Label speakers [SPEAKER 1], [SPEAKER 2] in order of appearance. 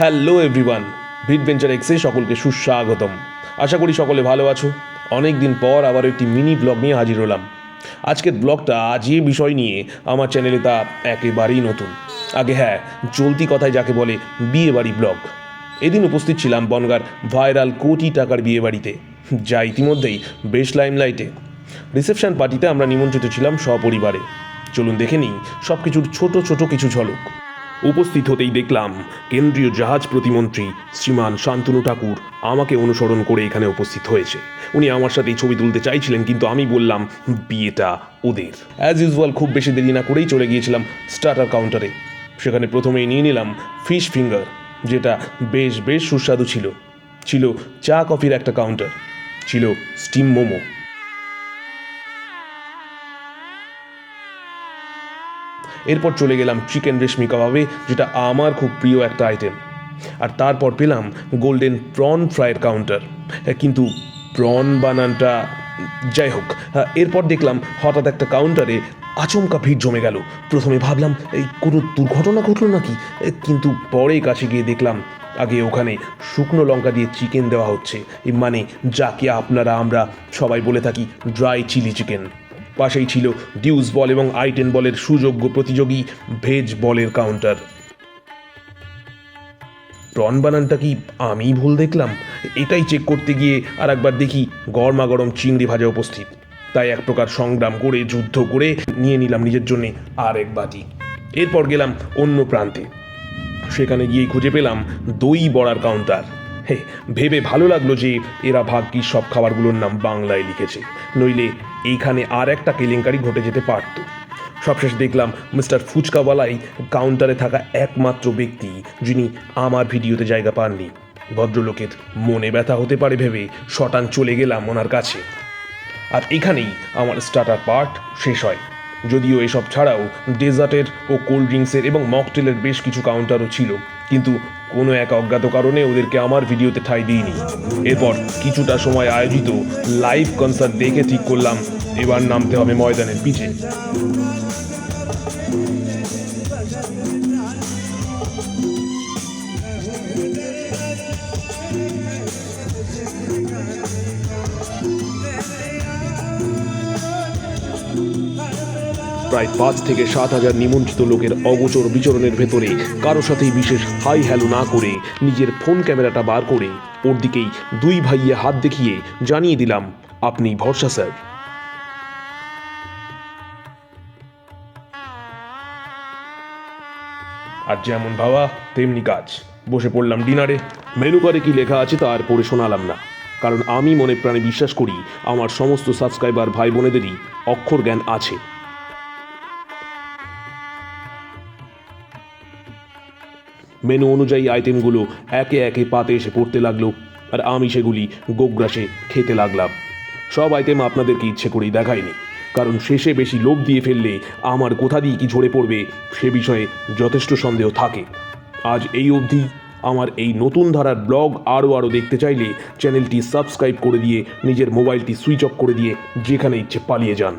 [SPEAKER 1] Hello everyone ভিড venture এক্সে সকলকে সুস্বাগতম। আশা করি সকলে ভালো আছো। অনেক দিন পর আবার একটি মিনি ব্লগ নিয়ে হাজির হলাম। আজকের ব্লগটা যে বিষয় নিয়ে আমার চ্যানেলে তা একেবারেই নতুন। আগে হ্যাঁ চলতি কথায় যাকে বলে বিয়ে বাড়ি ব্লগ। এদিন উপস্থিত ছিলাম বনগার ভাইরাল কোটি টাকার বিয়ে বাড়িতে যা ইতিমধ্যেই বেশ লাইমলাইটে রিসেপশন পার্টিতে আমরা নিমন্ত্রিত ছিলাম সপরিবারে। চলুন দেখে নিই সব কিছুর ছোট ছোট কিছু ঝলক। উপস্থিত হতেই দেখলাম কেন্দ্রীয় জাহাজ প্রতিমন্ত্রী শ্রীমান শান্তনু ঠাকুর আমাকে অনুসরণ করে এখানে উপস্থিত হয়েছে। উনি আমার সাথে ছবি তুলতে চাইছিলেন, কিন্তু আমি বললাম, বিয়েটা ওদের। অ্যাজ ইউজুয়াল খুব বেশি দেরি না করেই চলে গিয়েছিলাম স্টার্টার কাউন্টারে সেখানে প্রথমেই নিয়ে নিলাম ফিশ ফিঙ্গার যেটা বেশ বেশ সুস্বাদু ছিল। ছিল চা কফির একটা কাউন্টার ছিল স্টিম মোমো এরপর চলে গেলাম চিকেন রেশমি কাবাবে যেটা আমার খুব প্রিয় একটা আইটেম আর তারপর পেলাম গোল্ডেন প্রন ফ্রাইয়ের কাউন্টার কিন্তু প্রন বানানটা যাই হোক হ্যাঁ, এরপর দেখলাম হঠাৎ একটা কাউন্টারে আচমকা ভিড় জমে গেল। প্রথমে ভাবলাম এই কোনো দুর্ঘটনা ঘটলো নাকি? কিন্তু পরে কাছে গিয়ে দেখলাম আগে ওখানে শুকনো লঙ্কা দিয়ে চিকেন দেওয়া হচ্ছে। মানে যাকে আপনারা আমরা সবাই বলে থাকি ড্রাই চিলি চিকেন পাশেই ছিল ডিউস বল এবং আইটেন বলের সুযোগ্য প্রতিযোগী ভেজ বলের কাউন্টার। প্রন বানানটা কি আমি ভুল দেখলাম? এটাই চেক করতে গিয়ে আর একবার দেখি গরমা গরম চিংড়ি ভাজা উপস্থিত। তাই এক প্রকার সংগ্রাম করে, যুদ্ধ করে নিয়ে নিলাম নিজের জন্যে আর এক বাটি। এরপর গেলাম অন্য প্রান্তে। সেখানে গিয়ে খুঁজে পেলাম দই বড়ার কাউন্টার। ভেবে ভালো লাগল যে এরা ভাগ্যিস সব খাবারগুলোর নাম বাংলায় লিখেছে। নইলে এইখানে আর একটা কেলেঙ্কারি ঘটে যেতে পারত। সবশেষ দেখলাম মিস্টার ফুচকাওয়ালাই কাউন্টারে থাকা একমাত্র ব্যক্তি, যিনি আমার ভিডিওতে জায়গা পাননি। ভদ্রলোকের মনে ব্যথা হতে পারে ভেবে শটান চলে গেলাম ওনার কাছে। আর এখানেই আমার স্টার্টার পার্ট শেষ হয়। যদিও এসব ছাড়াও ডেজার্টের ও কোল্ড ড্রিঙ্কসের এবং মকটেলের বেশ কিছু কাউন্টারও ছিল। কিন্তু কোনো এক অজ্ঞাত কারণে ওদেরকে আমার ভিডিওতে ঠাঁই দিইনি। এরপর কিছুটা সময় আয়োজিত লাইভ কনসার্ট দেখে ঠিক করলাম, এবার নামতে হবে ময়দানের পিছে প্রায় পাঁচ থেকে সাত হাজার নিমন্ত্রিত লোকের অগোচর বিচরণের ভেতরে কারও সাথেই বিশেষ হাই হ্যালো না করে নিজের ফোন ক্যামেরাটা বার করে ওর দিকেই দুই ভাইয়ে হাত দেখিয়ে জানিয়ে দিলাম, আপনি ভরসা, স্যার। আর যেমন ভাবা, তেমনি কাজ। বসে পড়লাম ডিনারে। মেনু কার্ডে কি লেখা আছে তা আর পড়ে শোনালাম না। কারণ আমি মনে প্রাণে বিশ্বাস করি, আমার সমস্ত সাবস্ক্রাইবার ভাই বোনেদেরই অক্ষর জ্ঞান আছে। মেনু অনুযায়ী আইটেমগুলো একে একে পাতে এসে পড়তে লাগল, আর আমি সেগুলি গোগ্রাসে খেতে লাগলাম। সব আইটেম আপনাদেরকে ইচ্ছে করেই দেখায়নি কারণ শেষে বেশি লোভ দিয়ে ফেললে আমার কোথা দিয়ে কি ঝরে পড়বে সে বিষয়ে যথেষ্ট সন্দেহ থাকে। আজ এই অবধি আমার এই নতুন ধারার ব্লগ আরও আরও দেখতে চাইলে চ্যানেলটি সাবস্ক্রাইব করে দিয়ে নিজের মোবাইলটি সুইচ অফ করে দিয়ে যেখানে ইচ্ছে পালিয়ে যান।